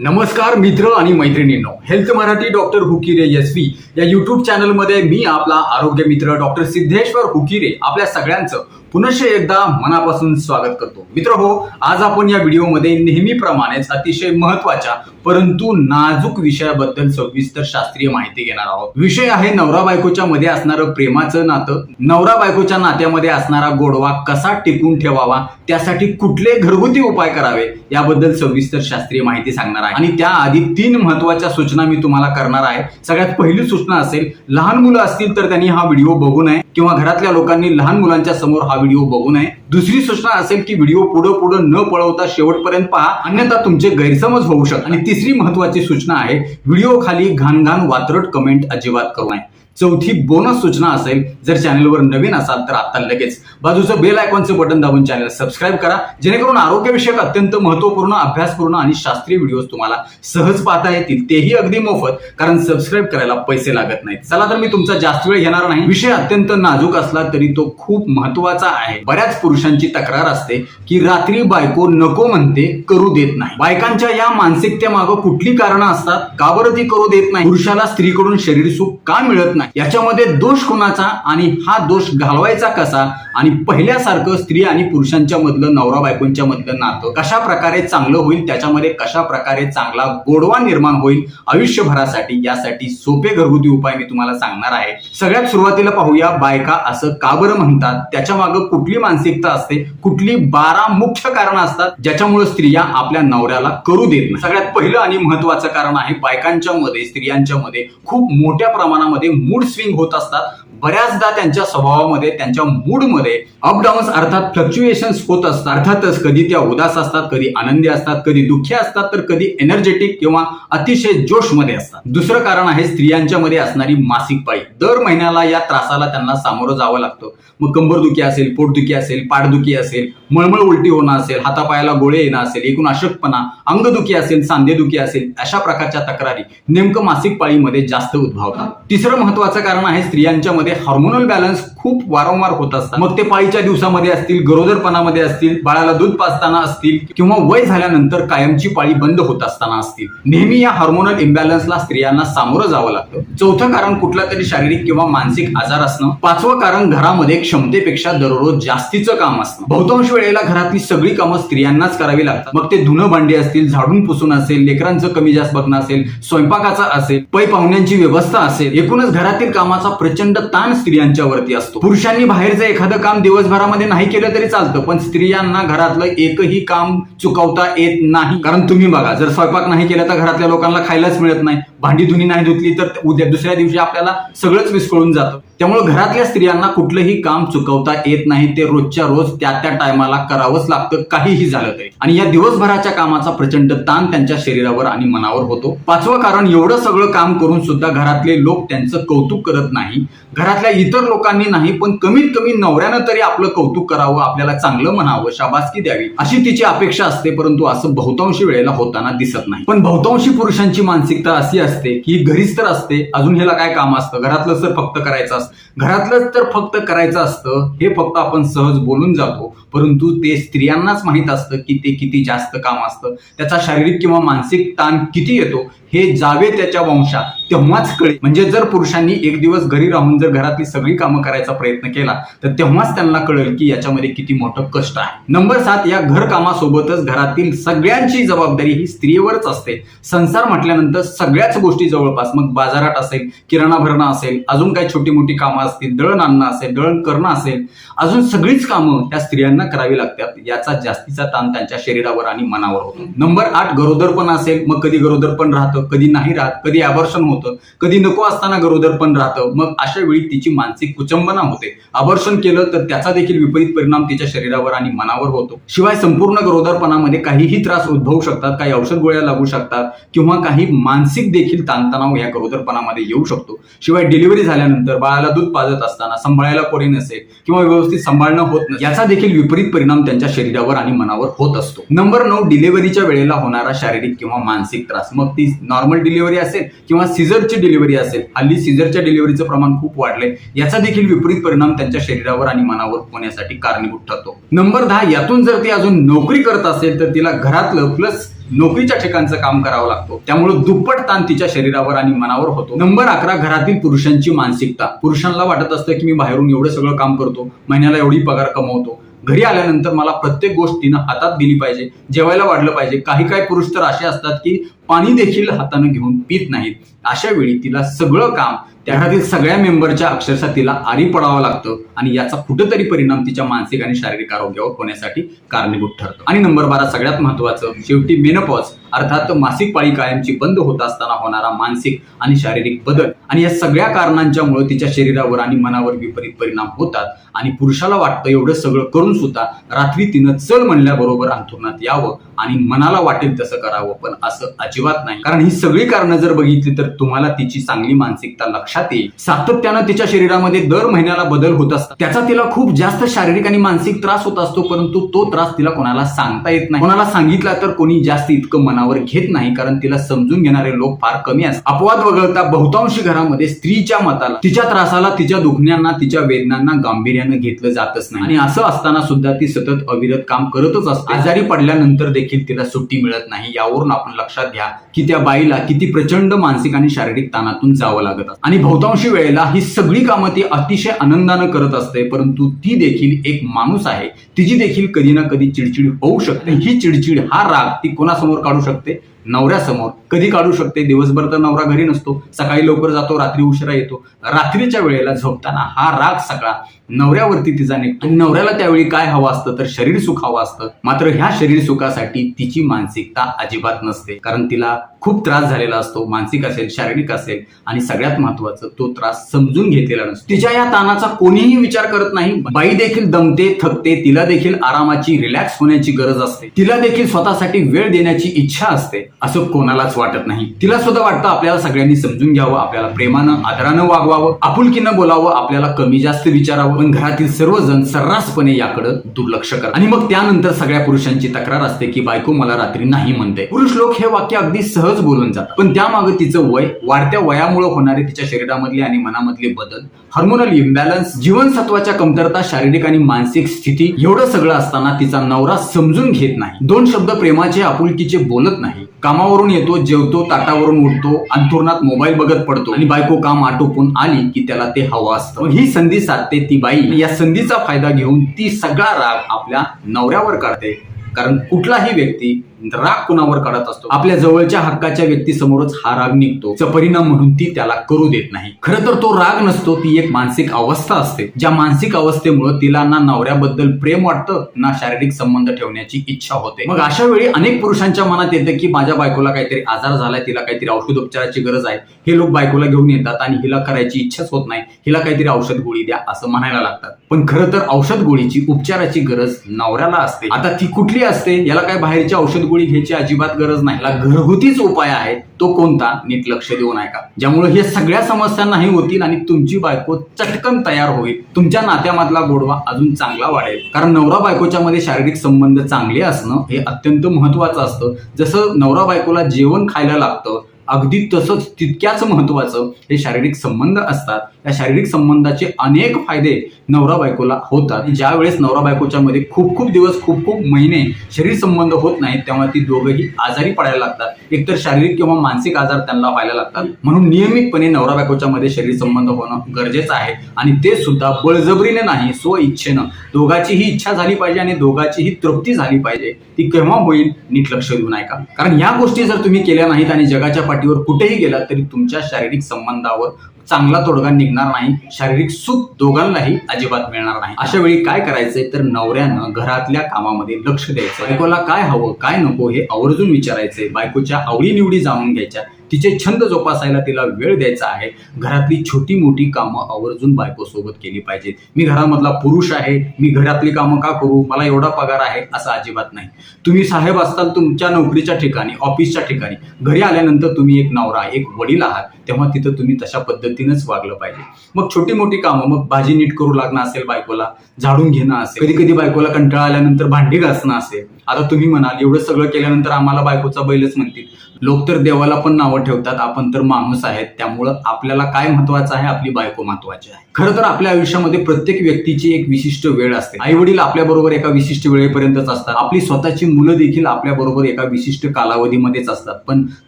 नमस्कार मित्र आणि मैत्रिणींनो. हेल्थ मराठी डॉक्टर हुकिरे एस व्ही या युट्यूब चॅनलमध्ये मी आपला आरोग्य मित्र डॉक्टर सिद्धेश्वर हुकिरे आपल्या सगळ्यांचं पुनश्च एकदा मनापासून स्वागत करतो. मित्र हो आज आपण या व्हिडिओमध्ये नेहमीप्रमाणेच अतिशय महत्त्वाच्या परंतु नाजूक विषयाबद्दल सविस्तर शास्त्रीय माहिती घेणार आहोत. विषय आहे नवरा बायकोच्या मध्ये असणारं प्रेमाचं नातं. नवरा बायकोच्या नात्यामध्ये असणारा गोडवा कसा टिकून ठेवावा त्यासाठी कुठले घरगुती उपाय करावे याबद्दल सविस्तर शास्त्रीय माहिती सांगणार आहे. आणि त्याआधी तीन महत्त्वाच्या सूचना मी तुम्हाला करणार आहे. सगळ्यात पहिली सूचना असेल लहान मुलं असतील तर त्यांनी हा व्हिडिओ बघू नये. किंवा घरातल्या लोकांनी लहान मुलांच्या समोर हा व्हिडिओ बघू नये. दुसरी सूचना असेल की व्हिडिओ पुढं पुढं न पळवता शेवटपर्यंत पहा. अन्यथा तुमचे गैरसमज होऊ शकतात. आणि तिसरी महत्वाची सूचना आहे व्हिडिओ खाली घाण घाण वात्रट कमेंट अजिबात करू नये. चौथी बोनस सूचना असेल जर चॅनलवर नवीन असाल तर आता लगेच. बाजूचं बेल आयकॉनचं बटन दाबून चॅनल सबस्क्राईब करा. जेणेकरून आरोग्यविषयक अत्यंत महत्त्वपूर्ण अभ्यासपूर्ण आणि शास्त्रीय व्हिडिओज तुम्हाला सहज पाहता येतील. तेही अगदी मोफत कारण सबस्क्राईब करायला पैसे लागत नाहीत. चला तर मी तुमचा जास्त वेळ घेणार नाही. विषय अत्यंत नाजूक असला तरी तो खूप महत्त्वाचा आहे. बऱ्याच पुरुषांची तक्रार असते की रात्री बायको नको म्हणते करू देत नाही. बायकांच्या या मानसिकतेमागं कुठली कारणं असतात? का बरं ती करू देत नाही? पुरुषाला स्त्रीकडून शरीर सुख का मिळत नाही? याच्यामध्ये दोष कोणाचा आणि हा दोष घालवायचा कसा? आणि पहिल्यासारखं स्त्री आणि पुरुषांच्या मधलं नवरा बायकोंच्या मधलं नातं कशा प्रकारे चांगलं होईल? त्याच्यामध्ये कशा प्रकारे चांगला गोडवा निर्माण होईल? आयुष्यभरासाठी यासाठी सोपे घरगुती उपाय मी तुम्हाला सांगणार आहे. सगळ्यात सुरुवातीला पाहूया बायका असं का बरं म्हणतात? त्याच्या मागं कुठली मानसिकता असते? कुठली बारा मुख्य कारण असतात? ज्याच्यामुळे स्त्रिया आपल्या नवऱ्याला करू देत नाही? सगळ्यात पहिलं आणि महत्वाचं कारण आहे बायकांच्या मध्ये स्त्रियांच्या मध्ये खूप मोठ्या प्रमाणामध्ये मूड स्विंग होत असतात बऱ्याचदा त्यांच्या स्वभावामध्ये त्यांच्या मूडमध्ये अपडाऊन्स अर्थात फ्लक्च्युएशन्स होत असतात. अर्थातच कधी त्या उदास असतात कधी आनंदी असतात कधी दुःखी असतात तर कधी एनर्जेटिक किंवा अतिशय जोशमध्ये असतात. दुसरं कारण आहे स्त्रियांच्या मध्ये असणारी मासिक पाळी. दर महिन्याला या त्रासाला त्यांना सामोरं जावं लागतं. मग कंबरदुखी असेल पोटदुखी असेल पाठदुखी असेल मळमळ उलटी होणं असेल हातापायाला गोळे येणं असेल एकूण अशक्तपणा अंगदुखी असेल सांधेदुखी असेल अशा प्रकारच्या तक्रारी नेमकं मासिक पाळीमध्ये जास्त उद्भवतात. तिसरं महत्वाचं कारण आहे स्त्रियांच्या मध्ये हार्मोनल बॅलन्स खूप वारंवार होत असतात. मग ते पाळीच्या दिवसामध्ये असतील गरोदरपणामध्ये असतील बाळाला दूध पाजताना असतील किंवा वय झाल्यानंतर कायमची पाळी बंद होत असताना असतील. नेहमी या हार्मोनल इम्बॅलन्सला स्त्रियांना सामोरं जावं लागतं. चौथं कारण कुठला तरी शारीरिक किंवा मानसिक आजार असणं. पाचवं कारण घरामध्ये क्षमतेपेक्षा दररोज जास्तीचं काम असणं. बहुतांश वेळेला घरातली सगळी कामं स्त्रियांनाच करावी लागतात. मग ते धुणं भांडी असतील झाडून पुसून असेल लेकरांचं कमी जास्त बघणं असेल स्वयंपाकाचा असेल पै पाहुण्यांची व्यवस्था असेल एकूणच घरातील कामाचा प्रचंड ताण स्त्रियांच्या वरती असतो. पुरुषांनी बाहेरचं एखादं काम दिवसभरामध्ये नाही केलं तरी चालतं पण स्त्रियांना घरातलं एकही काम चुकवता येत नाही. कारण तुम्ही बघा जर स्वयंपाक नाही केला तर घरातल्या लोकांना खायलाच मिळत नाही. भांडी धुणी नाही धुतली तर उद्या दुसऱ्या दिवशी आपल्याला सगळंच विस्कळून जातं. त्यामुळे घरातल्या स्त्रियांना कुठलंही काम चुकवता येत नाही. ते रोजच्या रोज त्या त्या टायमाला करावंच लागतं. काहीही झालं तरी. आणि या दिवसभराच्या कामाचा प्रचंड ताण त्यांच्या शरीरावर आणि मनावर होतो. पाचवं कारण एवढं सगळं काम करून सुद्धा घरातले लोक त्यांचं कौतुक करत नाही. घरातल्या इतर लोकांनी नाही पण कमीत कमी नवऱ्यानं तरी आपलं कौतुक करावं आपल्याला चांगलं म्हणावं शाबासकी द्यावी. अशी तिची अपेक्षा असते परंतु असं बहुतांशी वेळेला होताना दिसत नाही. पण बहुतांशी पुरुषांची मानसिकता अशी असते की घरीच तर असते अजून ह्याला काय काम असतं? घरातलंच तर फक्त करायचं असतं. घरातलंच तर फक्त करायचं असतं हे फक्त आपण सहज बोलून जातो. परंतु ते स्त्रियांनाच माहीत असतं की ते किती जास्त काम असतं. त्याचा शारीरिक किंवा मानसिक ताण किती येतो हे जावे त्याच्या वंशात. तेव्हाच कळे. म्हणजे जर पुरुषांनी एक दिवस घरी राहून जर घरातली सगळी कामं करायचा प्रयत्न केला तर तेव्हाच त्यांना कळेल की याच्यामध्ये किती मोठं कष्ट आहे. नंबर सात या घरकामासोबतच घरातील सगळ्यांची जबाबदारी ही स्त्रीवरच असते. संसार म्हटल्यानंतर सगळ्याच गोष्टी जवळपास. मग बाजारात असेल किराणा भरणं असेल अजून काही छोटी मोठी कामं असतील दळण आणणं असेल दळण करणं असेल अजून सगळीच कामं त्या स्त्रियांना करावी लागतात. याचा जास्तीचा ताण त्यांच्या शरीरावर आणि मनावर होतो. नंबर आठ गरोदरपण असेल मग कधी गरोदरपण राहतं कधी नाही राहत कधी आवर्षण होतं. कधी नको असताना गरोदरपण राहतं. मग अशा वेळी तिची मानसिक कुचंबना होते. आवर्षण केलं तर त्याचा देखील विपरीत परिणाम तिच्या शरीरावर आणि मनावर होतो. शिवाय संपूर्ण गरोदरपणामध्ये काहीही त्रास उद्भवू शकतात काही औषध गोळ्या लागू शकतात किंवा काही मानसिक देखील ताणतणाव या गरोदरपणामध्ये येऊ शकतो. शिवाय डिलिव्हरी झाल्यानंतर बाळाला दूध पाजत असताना सांभाळायला कोणी नसेल किंवा व्यवस्थित सांभाळणं होत नसेल याचा देखील विपरीत परिणाम त्यांच्या शरीरावर आणि मनावर होत असतो. नंबर नऊ डिलिव्हरीच्या वेळेला होणारा शारीरिक किंवा मानसिक त्रास. मग ती नॉर्मल डिलिव्हरी असेल किंवा सीझरची डिलिव्हरी असेल हल्ली सीझरच्या डिलिव्हरीचं प्रमाण खूप वाढलंय. याचा देखील विपरीत परिणाम त्यांच्या शरीरावर आणि मनावर होण्यासाठी कारणीभूत ठरतो. नंबर दहा यातून जर ती अजून नोकरी करत असेल तर तिला घरातलं प्लस नोकरीच्या ठिकाणचं काम करावं लागतो. त्यामुळे दुप्पट ताण तिच्या शरीरावर आणि मनावर होतो. नंबर अकरा घरातील पुरुषांची मानसिकता. पुरुषांना वाटत असतं की मी बाहेरून एवढं सगळं काम करतो महिन्याला एवढी पगार कमवतो. घरी आल्यानंतर मला प्रत्येक गोष्ट तिनं हातात दिली पाहिजे जेवायला वाढलं पाहिजे. काही काही पुरुष तर असे असतात की पाणी देखील हातानं घेऊन पित नाहीत. अशा वेळी तिला सगळं काम त्या घरातील सगळ्या मेंबरच्या अक्षरशः तिला आरी पडावं लागतं आणि याचा कुठेतरी परिणाम तिच्या मानसिक आणि शारीरिक आरोग्यावर होण्यासाठी कारणीभूत ठरतो. आणि नंबर बारा सगळ्यात महत्वाचं शेवटी मेनपॉज अर्थात मासिक पाळी कायमची बंद होत असताना होणारा मानसिक आणि शारीरिक बदल आणि या सगळ्या कारणांच्या मुळे तिच्या शरीरावर आणि मनावर विपरीत परिणाम होतात आणि पुरुषाला वाटतं एवढं सगळं करून सुद्धा रात्री तिनं चल म्हणल्याबरोबर अंथरुणात यावं आणि मनाला वाटेल तसं करावं पण असं अजिबात नाही. कारण ही सगळी कारणं जर बघितली तर तुम्हाला तिची चांगली मानसिकता लक्षात येईल. सातत्यानं तिच्या शरीरामध्ये दर महिन्याला बदल होत असतात. त्याचा तिला खूप जास्त शारीरिक आणि मानसिक त्रास होत असतो परंतु तो त्रास तिला कोणाला सांगता येत नाही. कोणाला सांगितला तर कोणी जास्त इतकं मनावर घेत नाही कारण तिला समजून घेणारे लोक फार कमी असतात. अपवाद वगळता बहुतांशी घरामध्ये स्त्रीच्या मताला तिच्या त्रासाला तिच्या दुखण्यांना तिच्या वेदनांना गांभीर्यानं घेतलं जातच नाही. आणि असं असताना सुद्धा ती सतत अविरत काम करतच असते. आजारी पडल्यानंतर देखील तिला सुट्टी मिळत नाही. यावरून आपण लक्षात घ्या की त्या बाईला किती प्रचंड मानसिक आणि शारीरिक ताणातून जावं लागत असतं. आणि बहुतांशी वेळेला ही सगळी कामं ती अतिशय आनंदानं करत असते परंतु ती देखील एक माणूस आहे. तिची देखील कधी ना कधी चिडचिड होऊ शकते. ही चिडचिड हा राग ती कोणासमोर काढू शकते शकते. नवऱ्यासमोर. कधी काढू शकते? दिवसभर तर नवरा घरी नसतो. सकाळी लवकर जातो रात्री उशिरा येतो. रात्रीच्या वेळेला झोपताना हा राग सगळा नवऱ्यावरती तिचा निघतो. आणि नवऱ्याला त्यावेळी काय हवं असतं? तर शरीर सुख हवं असतं. मात्र ह्या शरीर सुखासाठी तिची मानसिकता अजिबात नसते. कारण तिला खूप त्रास झालेला असतो. मानसिक असेल शारीरिक असेल आणि सगळ्यात महत्वाचं तो त्रास समजून घेतलेला नसतो. तिच्या या ताणाचा कोणीही विचार करत नाही. बाई देखील दमते थकते. तिला देखील आरामाची रिलॅक्स होण्याची गरज असते. तिला देखील स्वतःसाठी वेळ देण्याची इच्छा असते. असं कोणालाच वाटत नाही. तिला सुद्धा वाटतं आपल्याला सगळ्यांनी समजून घ्यावं आपल्याला प्रेमानं आदरानं वागवावं आपुलकीनं बोलावं आपल्याला कमी जास्त विचारावं. पण घरातील सर्वजण सर्रासपणे याकडे दुर्लक्ष करतात. आणि मग त्यानंतर सगळ्या पुरुषांची तक्रार असते की बायको मला रात्री नाही म्हणते. पुरुष लोक हे वाक्य अगदी सहज बोलून जातात. पण त्यामागे तिचं वय वाढत्या वयामुळे होणारे तिच्या शरीरामधले आणि मनामधले बदल हार्मोनल इम्बॅलन्स जीवनसत्वाच्या कमतरता शारीरिक आणि मानसिक स्थिती एवढं सगळं असताना तिचा नवरा समजून घेत नाही. दोन शब्द प्रेमाचे आपुलकीचे बोलत नाही. कामावरून येतो जेवतो ताटावरून उठतो अंथरुणात मोबाईल बघत पडतो. आणि बायको काम आटोपून आली की त्याला ते हवं असतं. ही संधी साधते ती बाई. या संधीचा फायदा घेऊन ती सगळा राग आपल्या नवऱ्यावर काढते कारण कुठलाही व्यक्ती राग कुणावर काढत असतो? आपल्या जवळच्या हक्काच्या व्यक्तीसमोरच हा राग निघतो. परिणाम म्हणून ती त्याला करू देत नाही. खरं तर तो राग नसतो ती एक मानसिक अवस्था असते. ज्या मानसिक अवस्थेमुळे तिला ना नवऱ्याबद्दल प्रेम वाटतं ना शारीरिक संबंध ठेवण्याची इच्छा होते. मग अशा वेळी अनेक पुरुषांच्या मनात येतं की माझ्या बायकोला काहीतरी आजार झालाय तिला काहीतरी औषधोपचाराची गरज आहे. हे लोक बायकोला घेऊन येतात आणि हिला करायची इच्छाच होत नाही. हिला काहीतरी औषध गोळी द्या असं म्हणायला लागतात. पण खरं तर औषध गोळीची उपचाराची गरज नवऱ्याला असते. आता ती कुठली असते? याला काय बाहेरची औषध गोळी घ्यायची अजिबात गरज नाही. घरगुतीच उपाय आहे तो कोणता? नीट लक्ष देऊन ऐका. ज्यामुळे हे सगळ्या समस्या नाही होतील आणि तुमची बायको चटकन तयार होईल. तुमच्या नात्यामधला गोडवा अजून चांगला वाढेल. कारण नवरा बायकोच्या मध्ये शारीरिक संबंध चांगले असणं हे अत्यंत महत्वाचं असतं. जसं नवरा बायकोला जेवण खायला लागतं अगदी तसंच तितक्याच महत्वाचं हे शारीरिक संबंध असतात. या शारीरिक संबंधाचे अनेक फायदे नवरा बायकोला होतात. ज्या वेळेस नवरा बायकोच्या मध्ये खूप खूप दिवस खूप खूप महिने शरीर संबंध होत नाहीत तेव्हा ती दोघंही आजारी पडायला लागतात. एकतर शारीरिक किंवा मानसिक आजार त्यांना व्हायला लागतात. म्हणून नियमितपणे नवरा बायकोच्या मध्ये शरीर संबंध होणं गरजेचं आहे. आणि ते सुद्धा बळजबरीने नाही स्व इच्छेनं दोघाचीही इच्छा झाली पाहिजे आणि दोघाचीही तृप्ती झाली पाहिजे. ती केव्हा होईल नीट लक्ष देऊन ऐका कारण या गोष्टी जर तुम्ही केल्या नाहीत आणि जगाच्या पाठीवर कुठेही गेला तरी तुमच्या शारीरिक संबंधावर चांगला तोडगा निघणार नाही. शारीरिक सुख दोघांनाही अजिबात मिळणार नाही. अशा वेळी काय करायचंय? तर नवऱ्यानं घरातल्या कामामध्ये लक्ष द्यायचं. बायकोला काय हवं काय नको हे आवर्जून विचारायचंय. बायकोच्या आवडीनिवडी जाणून घ्यायच्या. तिचे छंद जोपासायला तिला वेळ द्यायचा आहे. घरातली छोटी मोठी कामं आवर्जून बायको सोबत केली पाहिजेत. मी घरामधला पुरुष आहे. मी घरातली कामं का करू? मला एवढा पगार आहे असं अजिबात नाही. तुम्ही साहेब असताल तुमच्या नोकरीच्या ठिकाणी ऑफिसच्या ठिकाणी. घरी आल्यानंतर तुम्ही एक नवरा एक वडील आहात. तेव्हा तिथं तुम्ही तशा पद्धतीनेच वागलं पाहिजे. मग छोटी मोठी कामं मग भाजी नीट करू लागणं असेल बायकोला झाडून घेणं असेल. कधी कधी बायकोला कंटाळा आल्यानंतर भांडी घासणं असेल. आता तुम्ही म्हणाल एवढं सगळं केल्यानंतर आम्हाला बायकोचा बैलच म्हणतील. लोक तर देवाला पण नावं नावं ठेवतात आपण तर माणूस आहेत त्यामुळं आपल्याला काय महत्वाचं आहे? आपली बायको महत्वाची आहे. खरं तर आपल्या आयुष्यामध्ये प्रत्येक व्यक्तीची एक विशिष्ट वेळ असते. आई वडील आपल्या बरोबर एका विशिष्ट वेळेपर्यंतच असतात. आपली स्वतःची मुलं देखील आपल्या बरोबर एका विशिष्ट कालावधीमध्येच असतात. पण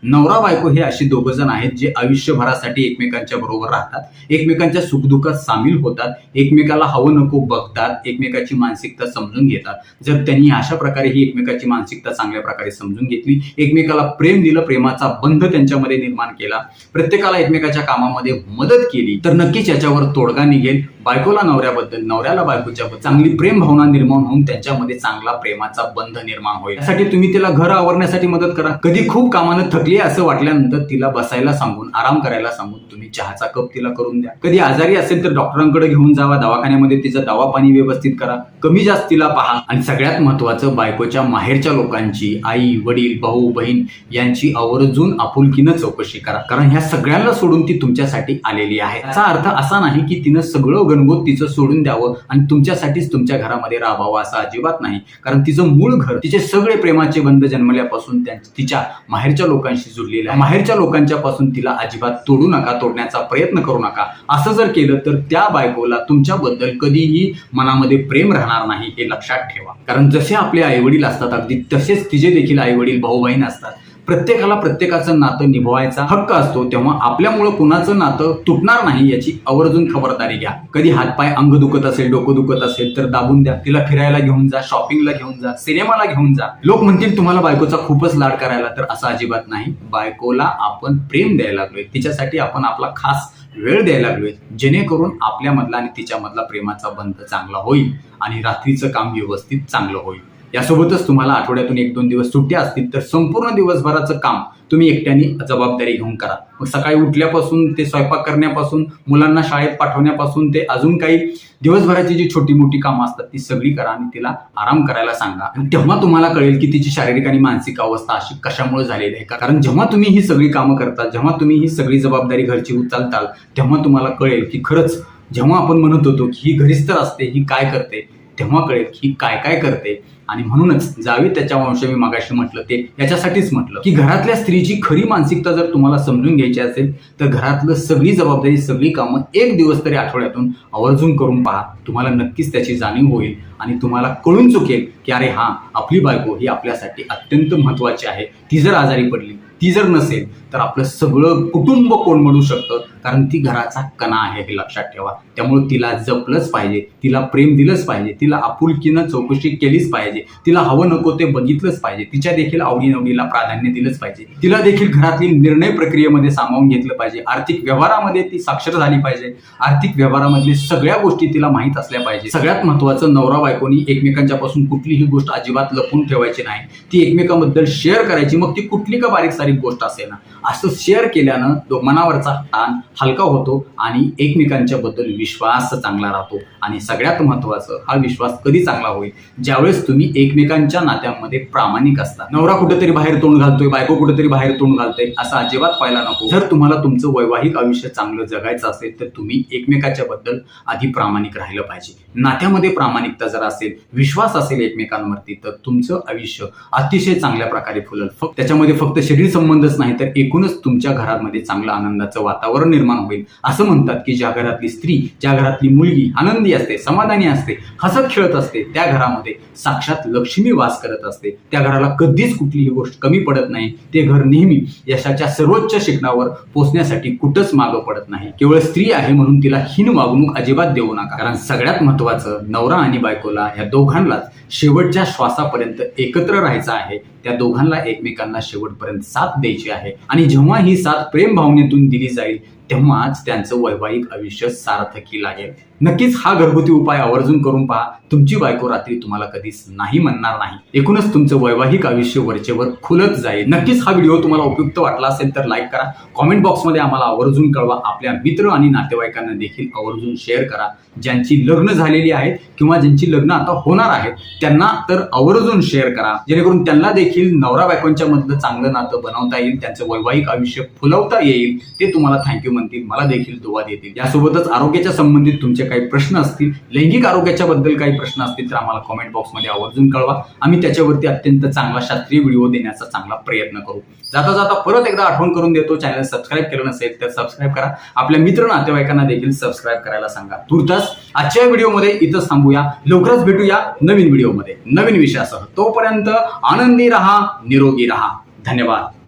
नवरा बायको हे असे दोघ जण आहेत जे आयुष्यभरासाठी एकमेकांच्या बरोबर राहतात. एकमेकांच्या सुखदुःखात सामील होतात. एकमेकाला हवं नको बघतात. एकमेकाची मानसिकता समजून घेतात. जर त्यांनी अशा प्रकारे ही एकमेकाची मानसिकता चांगल्या प्रकारे समजून घेतली एकमेकाला प्रेम दिलं प्रेमाचा बंध त्यांच्या समाजामध्ये निर्माण केला. प्रत्येकाला एकमेकाच्या कामामध्ये मदत केली. तर नक्कीच याच्यावर तोडगा निघेल. बायकोला नवऱ्याबद्दल नवऱ्याला बायकोच्या चांगली प्रेम भावना निर्माण होऊन त्यांच्यामध्ये चांगला प्रेमाचा बंध निर्माण होईल. यासाठी तुम्ही तिला घर आवरण्यासाठी मदत करा. कधी खूप कामानं थकली असं वाटल्यानंतर तिला बसायला सांगून आराम करायला सांगून तुम्ही चहाचा कप तिला करून द्या. कधी आजारी असेल तर डॉक्टरांकडे घेऊन जावा. दवाखान्यामध्ये तिचं दवा पाणी व्यवस्थित करा. कमी जास्त तिला पहा. आणि सगळ्यात महत्वाचं बायकोच्या माहेरच्या लोकांची आई वडील भाऊ बहीण यांची आवर्जून आपुलकीनं चौकशी करा. कारण ह्या सगळ्यांना सोडून ती तुमच्यासाठी आलेली आहे. याचा अर्थ असा नाही की तिनं सगळं गणगोत तिचं सोडून द्यावं आणि तुमच्यासाठीच तुमच्या घरामध्ये राहावं असं अजिबात नाही. कारण तिचं मूळ घर तिचे सगळे प्रेमाचे बंध जन्मल्यापासून तिच्या माहेरच्या लोकांशी जुळलेलं आहे. माहेरच्या लोकांच्या पासून तिला अजिबात तोडू नका तोडण्याचा प्रयत्न करू नका. असं जर केलं तर त्या बायकोला तुमच्याबद्दल कधीही मनामध्ये प्रेम राहणार नाही हे लक्षात ठेवा. कारण जसे आपले आईवडील असतात अगदी तसेच तिचे देखील आई वडील भाऊ बहीण असतात. प्रत्येकाला प्रत्येकाचं नातं निभवायचा हक्क असतो तेव्हा आपल्यामुळं कुणाचं नातं तुटणार नाही याची आवर्जून खबरदारी घ्या. कधी हातपाय अंग दुखत असेल डोकं दुखत असेल तर दाबून द्या. तिला फिरायला घेऊन जा शॉपिंगला घेऊन जा सिनेमाला घेऊन जा. लोक म्हणतील तुम्हाला बायकोचा खूपच लाड करायला. तर असं अजिबात नाही. बायकोला आपण प्रेम द्यायला लागलोय. तिच्यासाठी आपण आपला खास वेळ द्यायला लागलोय. जेणेकरून आपल्यामधला आणि तिच्यामधला प्रेमाचा बंध चांगला होईल आणि रात्रीचं काम व्यवस्थित चांगलं होईल. यासोबतच तुम्हाला आठवड्यातून एक दोन दिवस सुट्ट्या असतील तर संपूर्ण दिवसभराचं काम तुम्ही एकट्याने जबाबदारी घेऊन करा. मग सकाळी उठल्यापासून ते स्वयंपाक करण्यापासून मुलांना शाळेत पाठवण्यापासून ते अजून काही दिवसभराची जी छोटी मोठी कामं असतात ती सगळी करा आणि तिला आराम करायला सांगा. आणि तेव्हा तुम्हाला कळेल की तिची शारीरिक आणि मानसिक अवस्था अशी कशामुळे झालेली आहे. कारण जेव्हा तुम्ही ही सगळी कामं करता जेव्हा तुम्ही ही सगळी जबाबदारी घरची उचलताल तेव्हा तुम्हाला कळेल की खरंच जेव्हा आपण म्हणत होतो की ही घरीच तर असते ही काय करते तेव्हा कळेल की ही काय काय करते. आणि म्हणूनच जावी त्याच्या वंश मी मागाशी म्हटलं ते याच्यासाठीच म्हटलं की घरातल्या स्त्रीची खरी मानसिकता जर तुम्हाला समजून घ्यायची असेल तर घरातलं सगळी जबाबदारी सगळी कामं एक दिवस तरी आठवड्यातून आवर्जून करून पहा. तुम्हाला नक्कीच त्याची जाणीव होईल आणि तुम्हाला कळून चुकेल की अरे हा आपली बायको ही आपल्यासाठी अत्यंत महत्वाची आहे. ती जर आजारी पडली ती जर नसेल तर आपलं सगळं कुटुंब कोण म्हणू शकतं? कारण ती घराचा कणा आहे हे लक्षात ठेवा. त्यामुळे तिला जपलंच पाहिजे तिला प्रेम दिलंच पाहिजे तिला आपुलकीनं चौकशी केलीच पाहिजे तिला हवं नको ते बघितलंच पाहिजे तिच्या देखील आवडीनवडीला प्राधान्य दिलंच पाहिजे. तिला देखील घरातील निर्णय प्रक्रियेमध्ये सामावून घेतलं पाहिजे. आर्थिक व्यवहारामध्ये ती साक्षर झाली पाहिजे. आर्थिक व्यवहारामधली सगळ्या गोष्टी तिला माहीत असल्या पाहिजे. सगळ्यात महत्वाचं नवरा बायकोनी एकमेकांच्या पासून कुठलीही गोष्ट अजिबात लपून ठेवायची नाही. ती एकमेकांबद्दल शेअर करायची. मग ती कुठली का बारीक सारीक गोष्ट असेल ना असं शेअर केल्यानं तो मनावरचा ताण हलका होतो आणि एकमेकांच्या बद्दल विश्वास चांगला राहतो. आणि सगळ्यात महत्वाचं हा विश्वास कधी चांगला होईल? ज्यावेळेस तुम्ही एकमेकांच्या नात्यांमध्ये प्रामाणिक असता. नवरा कुठेतरी बाहेर तोंड घालतोय बायको कुठेतरी बाहेर तोंड घालतोय असं अजिबात व्हायला नको. जर तुम्हाला तुमचं वैवाहिक आयुष्य चांगलं जगायचं असेल तर तुम्ही एकमेकाच्या बद्दल आधी प्रामाणिक राहिलं पाहिजे. नात्यामध्ये प्रामाणिकता जर असेल विश्वास असेल एकमेकांवरती तर तुमचं आयुष्य अतिशय चांगल्या प्रकारे फुलल. फक्त त्याच्यामध्ये फक्त शरीर संबंधच नाही तर एकूणच तुमच्या घरामध्ये चांगलं आनंदाचं वातावरण निर्माण होईल. असं म्हणतात की ज्या घरातली स्त्री ज्या घरातली मुलगी आनंदी असते समाधानी असते हसत खेळत असते त्या घरामध्ये साक्षात लक्ष्मी वास करत असते. त्या घराला कधीच कुठलीही गोष्ट कमी पडत नाही. ते घर नेहमी यशाच्या सर्वोच्च शिखरावर पोचण्यासाठी कुठंच मागं पडत नाही. केवळ स्त्री आहे म्हणून तिला हीन वागणूक अजिबात देऊ नका. कारण सगळ्यात महत्वाचं नवरा आणि बायकोला या दोघांनाच शेवटच्या श्वासापर्यंत एकत्र राहायचं आहे. त्या दोघांना एकमेकांना शेवटपर्यंत साथ द्यायची आहे. आणि जेव्हा ही साथ प्रेम भावनेतून दिली जाईल तेव्हाच त्यांचं वैवाहिक आयुष्य सार्थकी लागेल. नक्कीच हा घरगुती उपाय आवर्जून करून पहा. तुमची बायको रात्री तुम्हाला कधीच नाही म्हणणार नाही. एकूणच तुमचं वैवाहिक आयुष्य वरचेवर खुलत जाईल. नक्कीच हा व्हिडिओ तुम्हाला उपयुक्त वाटला असेल तर लाईक करा. कॉमेंट बॉक्समध्ये आम्हाला आवर्जून कळवा. आपल्या मित्र आणि नातेवाईकांना देखील आवर्जून शेअर करा. ज्यांची लग्न झालेली आहेत किंवा ज्यांची लग्न आता होणार आहेत त्यांना तर आवर्जून शेअर करा. जेणेकरून त्यांना देखील नवरा बायकोंच्या मधलं चांगलं नातं बनवता येईल त्यांचं वैवाहिक आयुष्य फुलवता येईल. ते तुम्हाला थँक्यू म्हणतील मला देखील दुवा देतील. यासोबतच आरोग्याच्या संबंधित तुमचे काही प्रश्न असतील लैंगिक आरोग्याच्या बद्दल काही प्रश्न असतील तर आम्हाला कॉमेंट बॉक्समध्ये आवर्जून कळवा. आम्ही त्याच्यावरती अत्यंत चांगला शास्त्रीय व्हिडिओ देण्याचा चांगला प्रयत्न करू. जाता जाता परत एकदा आठवण करून देतो चॅनल सबस्क्राईब केलं नसेल तर सबस्क्राईब करा. आपल्या मित्र नातेवाईकांना देखील सबस्क्राईब करायला सांगा. तुर्तास आजच्या व्हिडिओमध्ये इथंच थांबूया. लवकरच भेटूया नवीन व्हिडिओमध्ये. नवीन विषयासह. तोपर्यंत आनंदी रहा निरोगी रहा. धन्यवाद.